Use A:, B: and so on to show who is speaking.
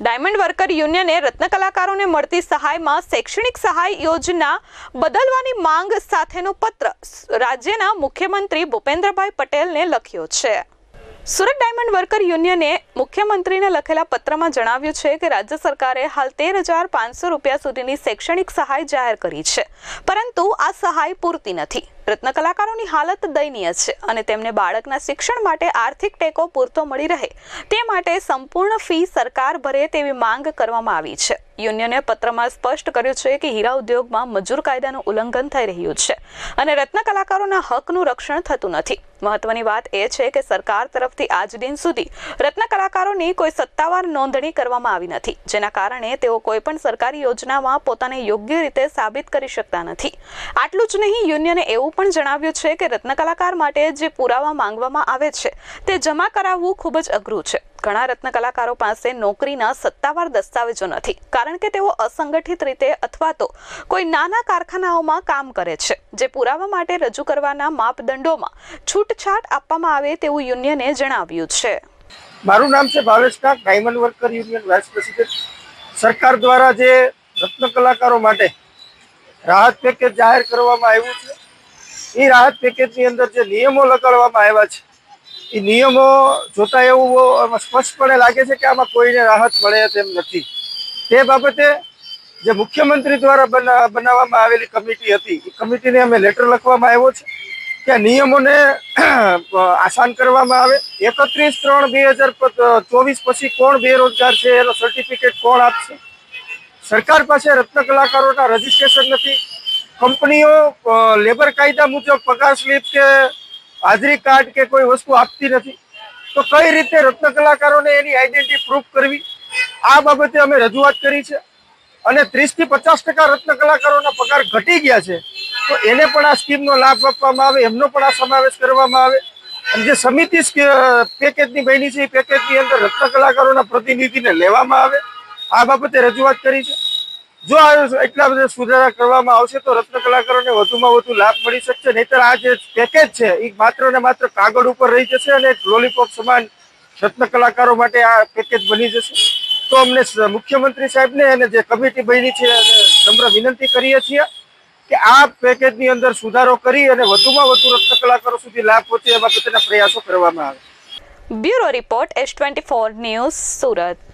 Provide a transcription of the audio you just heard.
A: Diamond worker યુનિયને રત્ન કલાકારોને મળતી સહાયમાં શૈક્ષણિક સહાય યોજના બદલવાની માંગ સાથેનો પત્ર રાજ્યના મુખ્યમંત્રી ભૂપેન્દ્રભાઈ પટેલને લખ્યો છે. સુરત ડાયમંડ વર્કર યુનિયને મુખ્યમંત્રીને લખેલા પત્રમાં જણાવ્યું છે કે રાજ્ય સરકારે હાલ તેર હજાર પાંચસો રૂપિયા સુધીની શૈક્ષણિક સહાય જાહેર કરી છે. પરંતુ આ સહાય પૂરતી નથી. રત્ન કલાકારોની હાલત દયનીય છે અને તેમને બાળકના શિક્ષણ માટે આર્થિક ટેકો પૂરતો મળી રહે તે માટે સંપૂર્ણ ફી સરકાર ભરે તેવી માંગ કરવામાં આવી છે. યુનિયને પત્રમાં સ્પષ્ટ કર્યું છે કે હીરા ઉદ્યોગમાં મજૂર કાયદાનું ઉલ્લંઘન થઈ રહ્યું છે અને રત્ન કલાકારોના હકનું રક્ષણ થતું નથી. મહત્વની વાત એ છે કે સરકાર તરફથી આજ દિન સુધી રત્ન કલાકારોની કોઈ સત્તાવાર નોંધણી કરવામાં આવી નથી, જેના કારણે તેઓ કોઈ પણ સરકારી યોજનામાં પોતાને યોગ્ય રીતે સાબિત કરી શકતા નથી. આટલું જ નહીં, યુનિયને એવું પણ જણાવ્યું છે કે રત્નકલાકાર માટે જે પુરાવા માંગવામાં આવે છે, તે જમા કરાવવું ખૂબ જ અઘરું છે. ઘણા રત્નકલાકારો પાસે નોકરીના સત્તાવાર દસ્તાવેજો નથી, કારણ કે તેઓ અસંગઠિત રીતે અથવા તો કોઈ નાના કારખાનાઓમાં કામ કરે છે, જે પુરાવા માટે રજૂ કરવાના માપદંડોમાં છૂટછાટ આપવામાં આવે તેવું યુનિયને જણાવ્યું છે.
B: મારું નામ છે Bhavesh Kak, diamond worker union vice president. સરકાર દ્વારા જે રત્ન કલાકારો માટે રાહત પેકેજ જાહેર કરવામાં આવ્યું છે એ રાહત પેકેજની અંદર જે નિયમો લગાડવામાં આવ્યા છે એ નિયમો જોતા એવું સ્પષ્ટપણે લાગે છે કે આમાં કોઈને રાહત મળે તેમ નથી. તે બાબતે જે મુખ્યમંત્રી દ્વારા બના- બનાવવામાં આવેલી કમિટી હતી એ કમિટીને અમે લેટર લખવામાં આવ્યો છે કે નિયમોને આસાન કરવામાં આવે. એકત્રીસ ત્રણ બે હજાર ચોવીસ પછી કોણ બેરોજગાર છે, એનો સર્ટિફિકેટ કોણ આપશે? સરકાર પાસે રત્ન કલાકારોના રજીસ્ટ્રેશન નથી. કંપનીઓ લેબર કાયદા મુજબ પગાર સ્લીપ કે હાજરી કાર્ડ કે કોઈ વસ્તુ આપતી નથી. તો કઈ રીતે રત્ન કલાકારોને એની આઈડેન્ટિટી પ્રૂફ કરવી? આ બાબતે અમે રજૂઆત કરી છે. અને ત્રીસથી પચાસ ટકા રત્ન કલાકારોના પગાર ઘટી ગયા છે. તો એને પણ આ સ્કીમનો લાભ આપવામાં આવે, એમનો પણ આ સમાવેશ કરવામાં આવે. અને જે સમિતિ પેકેજની બની છે, એ પેકેજની અંદર રત્ન કલાકારોના પ્રતિનિધિને લેવામાં આવે. આ બાબતે રજૂઆત કરી છે. જો એટલા બધા સુધારા કરવામાં આવશે તો રત્ન કલાકારોને વધુમાં વધુ લાભ મળી શકશે, નહીતર આ જે પેકેજ છે એ માત્ર ને માત્ર કાગળ ઉપર રહી જશે અને લોલીપોપ સમાન રત્ન કલાકારો માટે આ પેકેજ બની જશે. તો અમને મુખ્યમંત્રી સાહેબને અને જે કમિટી બની છે અને નમ્ર વિનંતી કરીએ છીએ કે આ પેકેજની અંદર સુધારો કરી અને વધુમાં વધુ રત્ન કલાકારો સુધી લાભ પહોંચે એ બાબતેના પ્રયાસો કરવામાં આવે.
A: Bureau report S twenty four news Surat.